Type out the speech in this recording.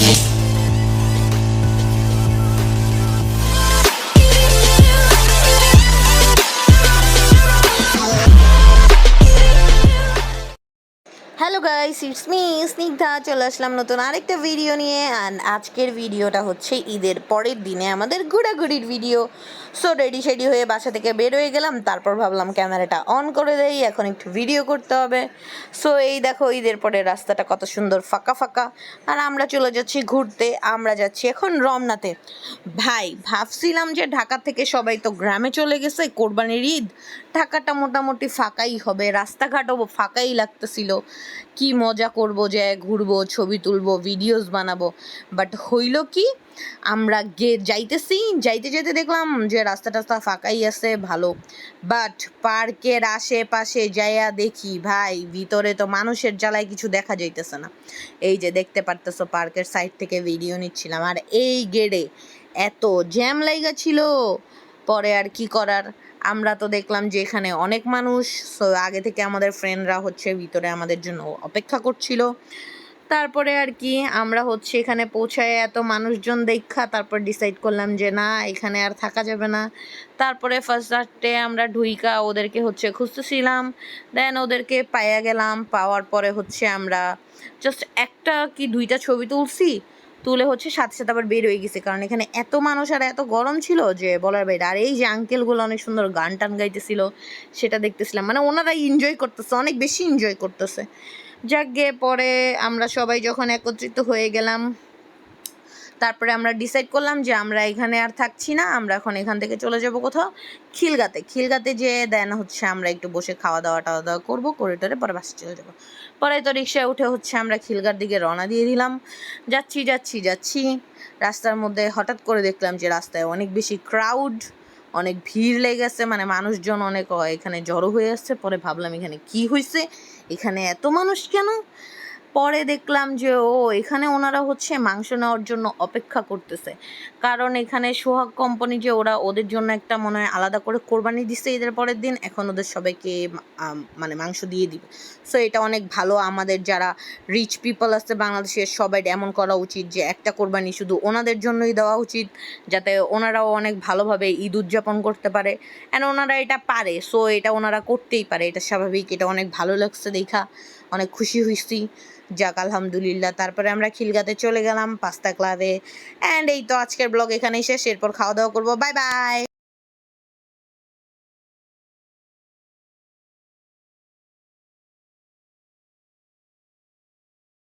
Thank you. Guys it's me Snigdha, চলে আসলাম নতুন আরেকটা ভিডিও নিয়ে অ্যান্ড আজকের ভিডিওটা হচ্ছে ঈদের পরের দিনে আমাদের ঘোরাঘুরির ভিডিও সো রেডি শেডি হয়ে বাসা থেকে বের হয়ে গেলাম, তারপর ভাবলাম ক্যামেরাটা অন করে দেই, এখন একটু ভিডিও করতে হবে। সো এই দেখো, ঈদের পরে রাস্তাটা কত সুন্দর, ফাঁকা ফাঁকা। আর আমরা চলে যাচ্ছি ঘুরতে, আমরা যাচ্ছি এখন রমনাতে। ভাই, ভাবছিলাম যে ঢাকা থেকে সবাই তো গ্রামে চলে গেছে, কোরবানির ঈদ। ঢাকাটা মোটামুটি ফাঁকাই হবে, রাস্তাঘাটও ফাঁকাই লাগতেছিল। কি মজা করব যে ঘুরবো, ছবি তুলবো ভিডিওস বানাবো। বাট হইল কি, আমরা গে, যাইতেছি, যাইতে যেতে দেখলাম যে রাস্তা টাস্তা ফাঁকাই আছে, ভালো। বাট পার্কের আশেপাশে যাইয়া দেখি, ভাই, ভিতরে তো মানুষের জ্বালায় কিছু দেখা যাইতেছে না। এই যে দেখতে পারতেছো, পার্কের সাইড থেকে ভিডিও নিচ্ছিলাম। আর এই গেড়ে এত জ্যাম লাইগা ছিল পরে আর কি করার? আমরা তো দেখলাম যে এখানে অনেক মানুষ সো আগে থেকে আমাদের ফ্রেন্ডরা হচ্ছে ভিতরে আমাদের জন্য অপেক্ষা করছিল। তারপরে আর কি আমরা হচ্ছে এখানে পৌঁছায় এত মানুষজন দেখা, তারপর ডিসাইড করলাম যে না, এখানে আর থাকা যাবে না। তারপরে ফার্স্ট রাতে আমরা ঢুইকা ওদেরকে হচ্ছে খুঁজতেছিলাম। দেন ওদেরকে পাইয়া গেলাম, পাওয়ার পরে হচ্ছে আমরা জাস্ট একটা কি দুইটা ছবি তুলছি। তুলে হচ্ছে সাথে সাথে আবার বের হয়ে গেছে। কারণ এখানে এত মানুষ আর এত গরম ছিল যে বলার বাইরে। আর এই যে আঙ্কেলগুলো অনেক সুন্দর গান টান গাইতেছিল, সেটা দেখতেছিলাম। মানে ওনারা এনজয় করতেছে, অনেক বেশি এনজয় করতেছে। যাক গিয়ে পরে আমরা সবাই যখন একত্রিত হয়ে গেলাম তারপরে আমরা ডিসাইড করলাম যে আমরা এখানে আর থাকছি না, আমরা এখন এখান থেকে চলে যাব কোথাও খিলগাতে। খিলগাতে যে দেন হচ্ছে আমরা একটু বসে খাওয়া দাওয়া টাওয়া দাওয়া করব করে করিডোরে পরে বাসে চলে যাব। পরে তো রিক্সায় উঠে হচ্ছে আমরা খিলগার দিকে রওনা দিয়ে দিলাম। যাচ্ছি যাচ্ছি যাচ্ছি। রাস্তার মধ্যে হঠাৎ করে দেখলাম যে রাস্তায় অনেক বেশি ক্রাউড অনেক ভিড় লেগেছে মানে মানুষজন অনেক এখানে জড়ো হয়ে আসছে। পরে ভাবলাম এখানে কি হয়েছে এখানে এত মানুষ কেন? পরে দেখলাম যে, ও, এখানে ওনারা হচ্ছে মাংস নেওয়ার জন্য অপেক্ষা করতেছে। কারণ এখানে সোহাগ কোম্পানি যে, ওরা ওদের জন্য একটা মনে হয় আলাদা করে কোরবানি দিচ্ছে ঈদের পরের দিন, এখন ওদের সবাইকে মানে মাংস দিয়ে দিবে। সো এটা অনেক ভালো আমাদের যারা রিচ পিপল আছে বাংলাদেশের সবাই এমন করা উচিত যে, একটা কোরবানি শুধু ওনাদের জন্যই দেওয়া উচিত, যাতে ওনারাও অনেক ভালোভাবে ঈদ উদযাপন করতে পারে। অ্যান্ড ওনারা এটা পারে সো এটা ওনারা করতেই পারে, এটা স্বাভাবিক, এটা অনেক ভালো লাগছে দেখা, অনেক খুশি হয়েছি যাক, আলহামদুলিল্লাহ। তারপরে আমরা খিলগাতে চলে গেলাম, পাস্তা ক্লাবে। অ্যান্ড এই তো আজকের ব্লগ এখানেই শেষ। এরপর খাওয়া দাওয়া করব। Bye bye